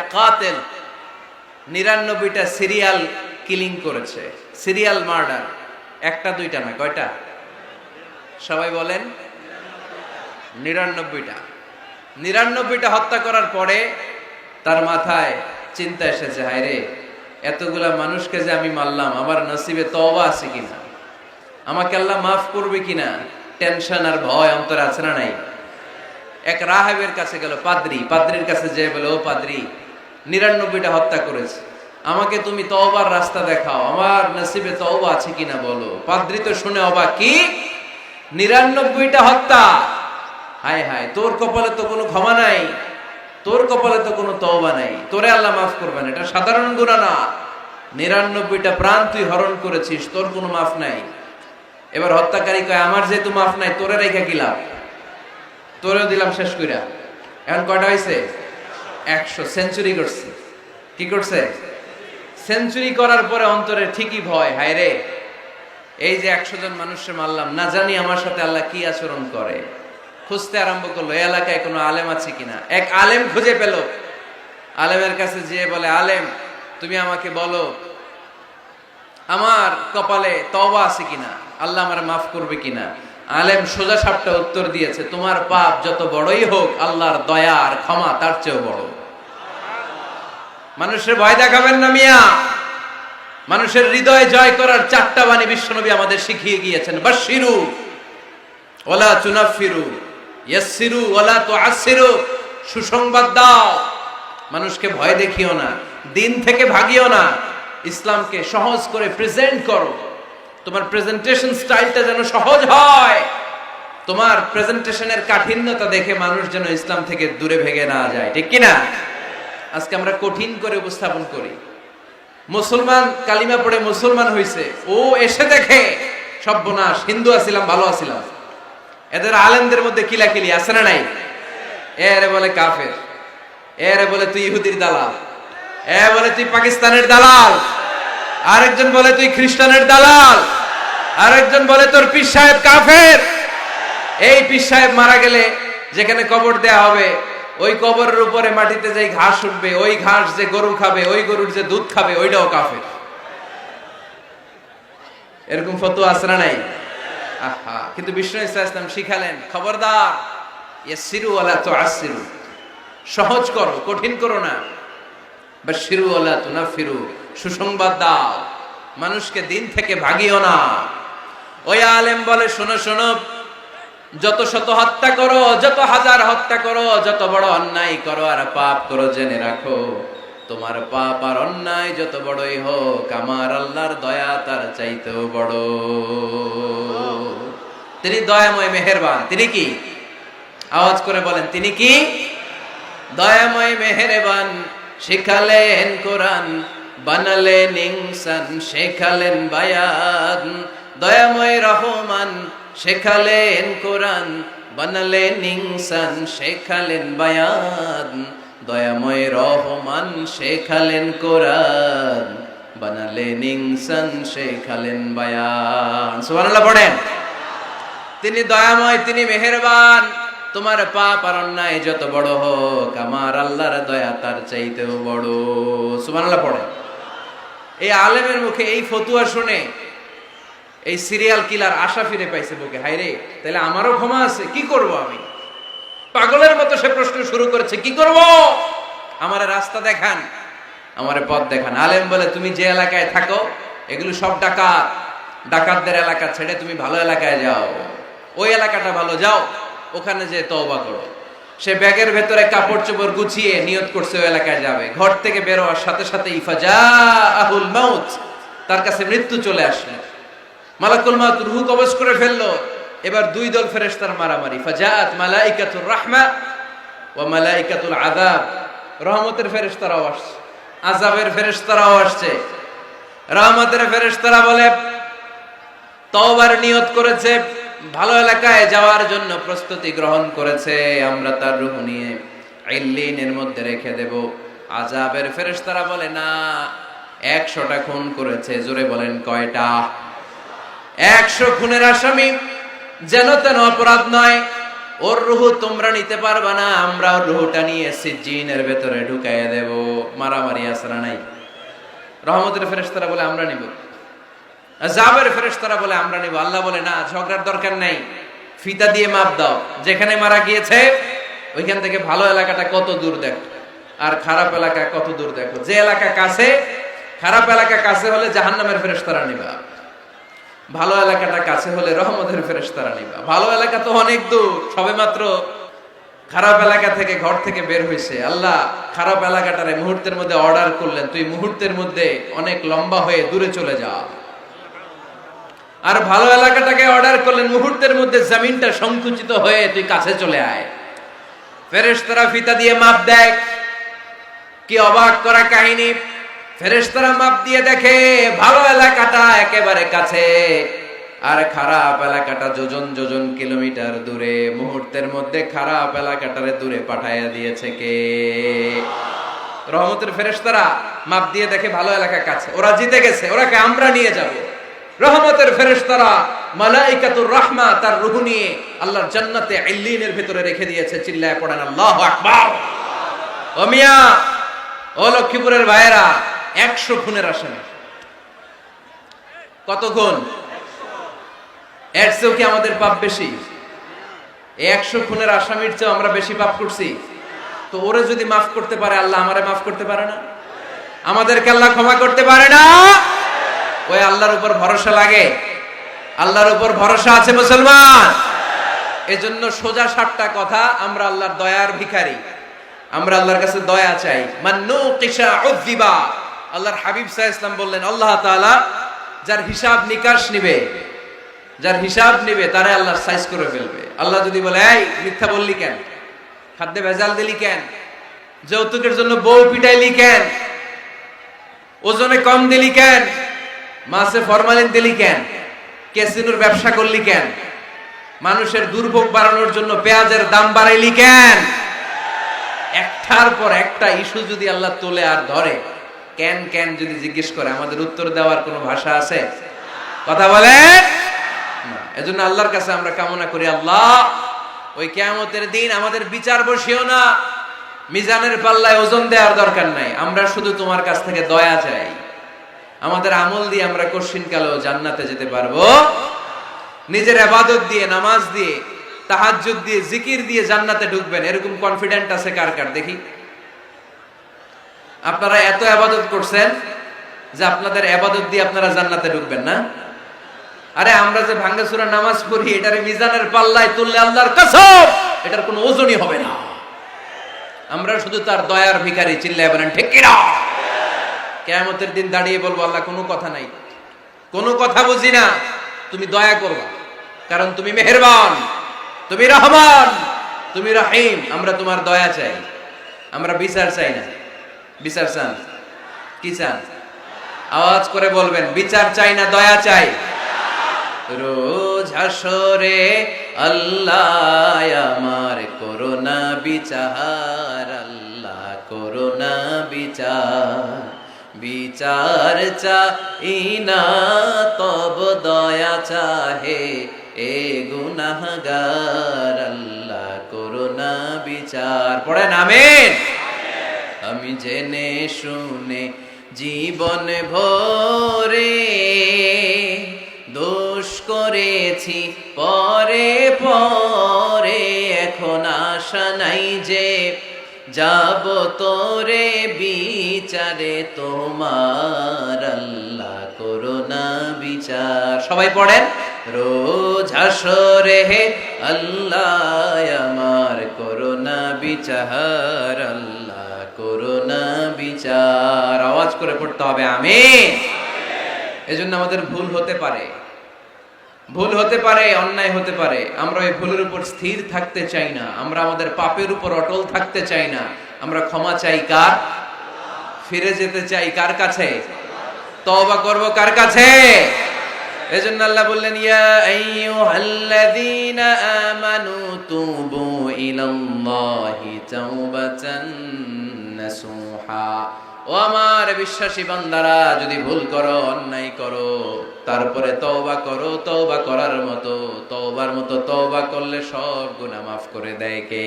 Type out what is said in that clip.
কাতেল। নিরানব্বইটা serial killing করেছে। Serial murder. একটা, দুইটা না কয়টা? সবাই বলেন। নিরানব্বইটা। নিরানব্বইটা হত্যা করার পরে তার মাথায় চিন্তা এসেছে, হায় রে, এতগুলা মানুষকে যে আমি মারলাম, আমার নসিবে তওবা আছে কিনা? আমাকে আল্লাহ মাফ করবে কিনা? টেনশন আর ভয় অন্তর আছে না নাই? এক রাহেবের কাছে গেল, পাদ্রি, পাদ্রির কাছে যে বলে, ও পাদ্রি নিরানব্বইটা হত্যা করেছে। আমাকে তুমি তওবার রাস্তা দেখাও। আমার নসিবে তওবা আছে কিনা বলো? পাদ্রি তো শুনে অবাক। কি? নিরানব্বইটা হত্যা? হায় হায়, তোর কপালে তো কোনো ক্ষমা নাই। তোর কপালে তো কোনো তওবা নাই। তোরে আল্লাহ মাফ করবে না এটা সাধারণ গুণা না। নিরানব্বইটা প্রাণ তুই হরণ করেছিস, তোর কোনো মাফ নাই। এবার হত্যাকারী কয়, আমার যেহেতু মাফ নাই, তোরে রেখা লাভ? তোরেও দিলাম শেষ কইরা। এখন কয়টা হয়েছে একশো সেঞ্চুরি করছে। কি করছে? সেঞ্চুরি করার পরে অন্তরে ঠিকই ভয়, হায় রে। এই যে একশো জন মানুষকে মারলাম, না জানি আমার সাথে আল্লাহ কি আচরণ করে। খুঁজতে আরম্ভ করল এলাকায় কোনো আলেম আছে কিনা? এক আলেম খুঁজে পেল। আলেমের কাছে যেয়ে বলে, আলেম, তুমি আমাকে বলো, আমার কপালে তওবা আছে কিনা? আল্লাহ আমার মাফ করবে কিনা? আলেম সোজা সাপটা উত্তর দিয়েছে, তোমার পাপ যত বড়ই হোক, আল্লাহর দয়া আর ক্ষমা তার চেয়েও বড়। মানুষের ভয় দেখাবেন না মিয়া। মানুষের হৃদয় জয় করার চারটা বাণী বিশ্বনবী আমাদের শিখিয়ে গিয়েছেন। বাশিরু ওলা চুনাফিরু ইয়াসিরু ওলা তো আসিরু সুসংবাদ দাও। মানুষকে ভয় দেখিও না, দিন থেকে ভাগিও না। ইসলামকে সহজ করে প্রেজেন্ট করো। তোমার প্রেজেন্টেশন স্টাইলটা যেন সহজ হয়। তোমার প্রেজেন্টেশনের কাঠিন্যতা দেখে মানুষ যেন ইসলাম থেকে দূরে ভেঙে না যায়, ঠিক কি না আজকে আমরা কঠিন করে উপস্থাপন করি। মুসলমান, কালিমা পড়ে মুসলমান হইছে। ও এসে দেখে, সর্বনাশ, হিন্দু আছিলাম, ভালো আছিলাম। এদের আলেমদের মধ্যে কিলাকিলি আছে না নাই? এরে বলে কাফের, এরে বলে তুই ইহুদির দালাল, এ বলে তুই পাকিস্তানের দালাল। আরেকজন বলে, তুই খ্রিস্টানের দালাল। আরেকজন বলে, তোর পীর সাহেব কাফের। এই পীর সাহেব মারা গেলে যেখানে কবর দেয়া হবে, ওই কবরের উপরে মাটিতে যে ঘাস উঠবে, ওই ঘাস যে গরু খাবে, ওই গরুর যে দুধ খাবে, ওইটাও কাফের। এরকম আছে না নাই? আহা, কিন্তু বিষ্ণু ইসলাম শিখালেন, খবরদার ইয়াসিরু ওয়ালা তুআসিরু সহজ করো, কঠিন করো না। বাশিরু ওয়ালা তুনাফিরু। সুসংবাদ দাও। মানুষকে দিন থেকে ভাগিও না। ওই আলেম বলে, শোনো শোনো, যত শত হত্যা করো, যত হাজার হত্যা করো, যত বড় অন্যায় করো আর পাপ করো জেনে রাখো, তোমার পাপ আর অন্যায় যত বড়ই হোক, আমার আল্লাহর দয়া তার চাইতেও বড়। তিনি দয়াময় মেহেরবান। তিনি কি? আওয়াজ করে বলেন, তিনি কি? দয়াময় মেহেরবান, শিখালেন কোরআন বানালেন ইনসান, শেখালেন বায়ান দয়াময় রহমান, শেখালেন কোরআন। বানালেন ইনসান, শেখালেন বায়ান দয়াময় রহমান, শেখালেন কোরআন। বানালেন ইনসান, শেখালেন বায়ান সুবহানাল্লাহ, পড়েন। তিনি দয়াময়, তিনি মেহেরবান। তোমার পাপ আর অন্যায় যত বড় হোক, আমার আল্লাহর দয়া তার চাইতেও বড়। সুবহানাল্লাহ পড়ে এই আলেমের মুখে এই ফতুয়া শুনে এই সিরিয়াল কিলার আশা ফিরে পাইছে বুকে হাইরে তাহলে আমারও ক্ষমা আছে, কি করব আমি? পাগলের মতো সে প্রশ্ন শুরু করেছে, কি করব? আমার রাস্তা দেখান, আমার পথ দেখান। আলেম বলে, তুমি যে এলাকায় থাকো, এগুলো সব ডাকাত। ডাকাতদের এলাকা ছেড়ে তুমি ভালো এলাকায় যাও। ওই এলাকাটা ভালো, যাও, ওখানে যে তওবা করো। সে ব্যাগের ভেতরে কাপড় চোপড় গুছিয়ে নিয়ত করছে, ওই এলাকায় যাবে। ঘর থেকে বেরোয়ার সাথে সাথে ইফাজা আহুল মাউত তার কাছে মৃত্যু চলে আসলো। মালাকুল মাউত রুহু কবজ করে ফেলল। এবার দুই দল ফেরেশতার মারামারি। ফাজাআত মালাইকাতুর রাহমা ওয়া মালাইকাতুল আযাব। রহমতের ফেরেশতারাও আসছে। আযাবের ফেরেশতারাও আসছে। রহমতের ফেরেশতারা বলে, তওবার নিয়ত করেছে। ভালো এলাকায় যাওয়ার জন্য প্রস্তুতি গ্রহণ করেছে, আমরা তার রূহ নিয়ে ইল্লিনের মধ্যে রেখে দেব। আজাবের ফেরেশতারা বলে, না, একশোটা খুন করেছে। জোরে বলেন, কয়টা? একশো খুনের আসামি, যেন তেন অপরাধ নয়। ওর রুহু তোমরা নিতে পারবে না, আমরা ওর রুহুটা নিয়ে সিজিনের ভেতরে ঢুকাইয়ে দেব। মারামারি আসরা নাই। রহমতের ফেরেশতারা বলে, আমরা নিব। জাবের ফেরেশতারা বলে, আমরা নিব। আল্লাহ বলে, না, ঝগড়ার দরকার নাই। ফিতা দিয়ে মাপ দাও। যেখানে মারা গিয়েছে, ওইখান থেকে ভালো এলাকাটা কত দূর দেখো। আর খারাপ এলাকা কত দূর দেখো। যে এলাকা কাছে, খারাপ এলাকা কাছে হলে জাহান্নামের ফেরেশতারা নিবা। ভালো এলাকাটা কাছে হলে রহমতের ফেরেশতারা নিবা। ভালো এলাকা তো অনেক দূর সবে মাত্র খারাপ এলাকা থেকে ঘর থেকে বের হয়েছে আল্লাহ খারাপ এলাকাটারে মুহূর্তের মধ্যে অর্ডার করলেন। তুই মুহূর্তের মধ্যে অনেক লম্বা হয়ে দূরে চলে যা। আর ভালো এলাকাটাকে অর্ডার করলেন, মুহূর্তের মধ্যে জমিনটা সংকুচিত হয়ে তুই কাছে চলে আয়। ফেরেশতারা ফিতা দিয়ে মাপ দেয়। কি অবাক করা কাহিনী। ফেরেশতারা মাপ দিয়ে দেখে, ভালো এলাকাটা একেবারে কাছে। আর খারাপ এলাকাটা যোজন যোজন কিলোমিটার দূরে। মুহূর্তের মধ্যে খারাপ এলাকাটারে দূরে পাঠাইয়া দিয়েছে কে? রহমতের ফেরেশতারা মাপ দিয়ে দেখে, ভালো এলাকা কাছে। ওরা জিতে গেছে, ওরাকে আমরা নিয়ে যাব। রহমতের ফেরেশতারা মালাইকাতুর রাহমা তার রুহ নিয়ে আল্লাহর জান্নাতে ইল্লিনের ভিতরে রেখে দিয়েছে, চিল্লায় পড়েন, আল্লাহু আকবার। ও মিয়া, ও লক্ষ্মীপুরের ভাইয়েরা, একশো খুনের আসামি। কত খুন? চেয়েও কি আমাদের পাপ বেশি? একশো খুনের আসামির চেয়েও আমরা বেশি পাপ করছি? তো ওরে যদি মাফ করতে পারে, আল্লাহ আমারে মাফ করতে পারে না? আমাদেরকে আল্লাহ ক্ষমা করতে পারে না? ওই আল্লাহর উপর ভরসা লাগে। আল্লাহর উপর ভরসা আছে মুসলমান। এজন্য সোজা সাতটা কথা, আমরা আল্লাহর দয়ার ভিখারি। আমরা আল্লাহর কাছে দয়া চাই। মান্নু কিসা উদ্দিবা আল্লাহর হাবিব সাহ ইসলাম বললেন, আল্লাহ তাআলা যার হিসাব নিকাশ নিবে, যার হিসাব নিবে, তারে আল্লাহ সাইজ করে ফেলবে। আল্লাহ যদি বলে, এই, মিথ্যা বললি কেন? খাদ্যে ভেজাল দিলি কেন? যৌতুকের জন্য বউ পিটাইলি কেন? ওজনে কম দিলি কেন? মাছে ফরমালিন দিলি কেন? ক্যাসিনোর ব্যবসা করলি কেন? মানুষের দুর্ভোগ বাড়ানোর জন্য পেঁয়াজের দাম বাড়াইলি কেন? একটার পর একটা ইস্যু যদি আল্লাহ তোলে আর ধরে, কেন কেন যদি জিজ্ঞেস করে, আমাদের উত্তর দেওয়ার কোনো ভাষা আছে? কথা বলে এজন্য আল্লাহর কাছে আমরা কামনা করি, আল্লাহ, ওই কেয়ামতের দিন আমাদের বিচার বসিও না, মিজানের পাল্লায় ওজন দেওয়ার দরকার নাই, আমরা শুধু তোমার কাছ থেকে দয়া চাই। আমাদের আমল দিয়ে আমরা কশিন কালেও জান্নাতে যেতে পারব। নিজের আবাদত দিয়ে, নামাজ দিয়ে, তাহাজ্জুদ দিয়ে, জিকির দিয়ে জান্নাতে ঢুকবেন। এরকম কনফিডেন্ট আছে কার কার? দেখি। আপনারা এত আবাদত করছেন যে আপনাদের আবাদত দিয়ে আপনারা জান্নাতে ঢুকবেন না? আরে আমরা যে ভাঙ্গাসুরা নামাজ পড়ি, এটারে মিজানের পাল্লায় তুললে আল্লাহর কসম, এটার কোনো ওজনই হবে না। আমরা শুধু তার দয়ার ভিখারি, চিল্লায় বলেন, ঠিক কিনা? কেয়ামতের দিন দাঁড়িয়ে বলব, আল্লাহ, কোনো কথা নাই। কোনো কথা বুঝি না। তুমি দয়া করবা। কারণ তুমি মেহেরবান, তুমি রহমান, তুমি রহিম। আমরা তোমার দয়া চাই। আমরা বিচার চাই না। বিচার চান? কি চান? আওয়াজ করে বলবেন, বিচার চাই না, দয়া চাই। রোজ হাসরে আল্লাহ আমার করোনা বিচার, আল্লাহ করোনা বিচার। বিচার চাই না তব দয়া চাহে। এ গুনাহগার আল্লাহ করোনা বিচার। পড়েন, আমিন। আমি জেনে শুনে জীবন ভরে দোষ করেছি, পরে পরে এখন আশা নাই যে যাব তোরে বিচারে তোমার আল্লাহ করোনা বিচার। সবাই পড়েন? রোজ হাসরে হে আল্লাহ, আমার করোনা বিচার, আল্লাহ করোনা বিচার। আওয়াজ করে পড়তে হবে আমি এজন্য আমাদের ভুল হতে পারে। ভুল হতে পারে, অন্যায় হতে পারে, আমরা ওই ভুলের উপর স্থির থাকতে চাই না, আমরা আমাদের পাপের উপর অটল থাকতে চাই না, আমরা ক্ষমা চাই কার? ফিরে যেতে চাই কার কাছে? তওবা করব কার কাছে? এজন্য আল্লাহ বললেন, ইয়া আইয়ুহাল্লাযীনা আমানু তুবু ইলাল্লাহি তাওবাতান নাসুহা। ও আমার বিশ্বাসী বান্দারা, যদি ভুল করো, অন্যায় করো, তারপরে তওবা করো, তওবা করার মতো, তওবার মতো তওবা করলে সব গুনাহ মাফ করে দেয় কে?